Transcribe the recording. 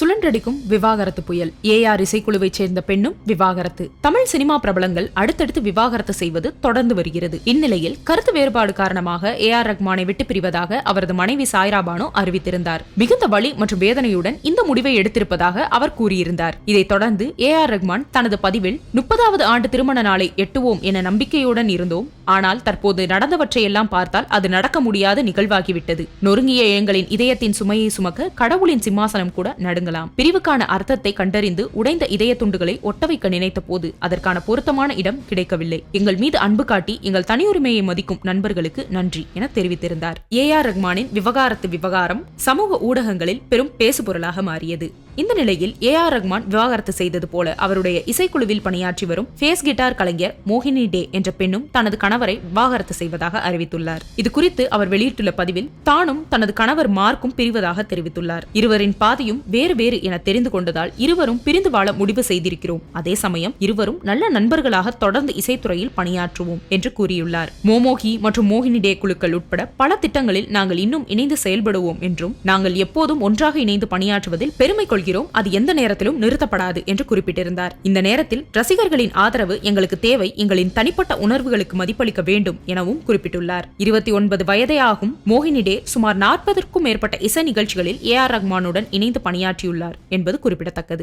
சுழன்றடிக்கும் விவாகரத்து புயல். ஏஆர் இசைக்குழுவைச் சேர்ந்த பெண்ணும் விவாகரத்து. தமிழ் சினிமா பிரபலங்கள் அடுத்தடுத்து விவாகரத்து செய்வது தொடர்ந்து வருகிறது. இந்நிலையில் கருத்து வேறுபாடு காரணமாக ஏ ஆர் ரஹ்மானை விட்டு பிரிவதாக அவரது மனைவி சாய்ராபானு அறிவித்திருந்தார். மிகுந்த வலி மற்றும் வேதனையுடன் இந்த முடிவை எடுத்திருப்பதாக அவர் கூறியிருந்தார். இதைத் தொடர்ந்து ஏ ஆர் ரஹ்மான் தனது பதிவில் முப்பதாவது ஆண்டு திருமண நாளை எட்டுவோம் என நம்பிக்கையுடன் இருந்தோம். ஆனால் தற்போது நடந்தவற்றையெல்லாம் பார்த்தால் அது நடக்க முடியாத நிகழ்வாகிவிட்டது. நொறுங்கிய எங்களின் இதயத்தின் சுமையை சுமக்க கடவுளின் சிம்மாசனம் கூட நடுங்கலாம் பிரிவுக்கான அர்த்தத்தை கண்டறிந்து உடைந்த இதய துண்டுகளை ஒட்ட வைக்க நினைத்த போது அதற்கான பொருத்தமான இடம் கிடைக்கவில்லை. எங்கள் மீது அன்பு காட்டி எங்கள் தனியுரிமையை மதிக்கும் நண்பர்களுக்கு நன்றி என தெரிவித்திருந்தார். ஏ ஆர் ரஹ்மானின் விவகாரத்து விவகாரம் சமூக ஊடகங்களில் பெரும் பேசுபொருளாக மாறியது. இந்த நிலையில் ஏ ஆர் ரஹ்மான் விவாகரத்து செய்தது போல அவருடைய இசைக்குழுவில் பணியாற்றி வரும் பேஸ் கிட்டார் கலைஞர் மோகினி டே என்ற பெண்ணும் தனது கணவரை விவாகரத்து செய்வதாக அறிவித்துள்ளார். இது குறித்து அவர் வெளியிட்டுள்ள பதிவில் தானும் தனது கணவர் மார்க்கும் பிரிவதாக தெரிவித்துள்ளார். இருவரின் பாதையும் வேறு வேறு என தெரிந்து கொண்டதால் இருவரும் பிரிந்து வாழ முடிவு செய்திருக்கிறோம். அதே சமயம் இருவரும் நல்ல நண்பர்களாக தொடர்ந்து இசைத்துறையில் பணியாற்றுவோம் என்று கூறியுள்ளார். மோமோகி மற்றும் மோகினி டே குழுக்கள் உட்பட பல திட்டங்களில் நாங்கள் இன்னும் இணைந்து செயல்படுவோம் என்றும் நாங்கள் எப்போதும் ஒன்றாக இணைந்து பணியாற்றுவதில் பெருமை கொள்கிறோம். அது எந்த நேரத்திலும் நிறுத்தப்படாது என்று குறிப்பிட்டிருந்தார். இந்த நேரத்தில் ரசிகர்களின் ஆதரவு எங்களுக்கு தேவை. எங்களின் தனிப்பட்ட உணர்வுகளுக்கு மதிப்பளிக்க வேண்டும் எனவும் குறிப்பிட்டுள்ளார். இருபத்தி ஒன்பது வயதே ஆகும். மோகினி டே சுமார் நாற்பதற்கும் மேற்பட்ட இசை நிகழ்ச்சிகளில் ஏ ஆர் ரஹ்மானுடன் இணைந்து பணியாற்றியுள்ளார் என்பது குறிப்பிடத்தக்கது.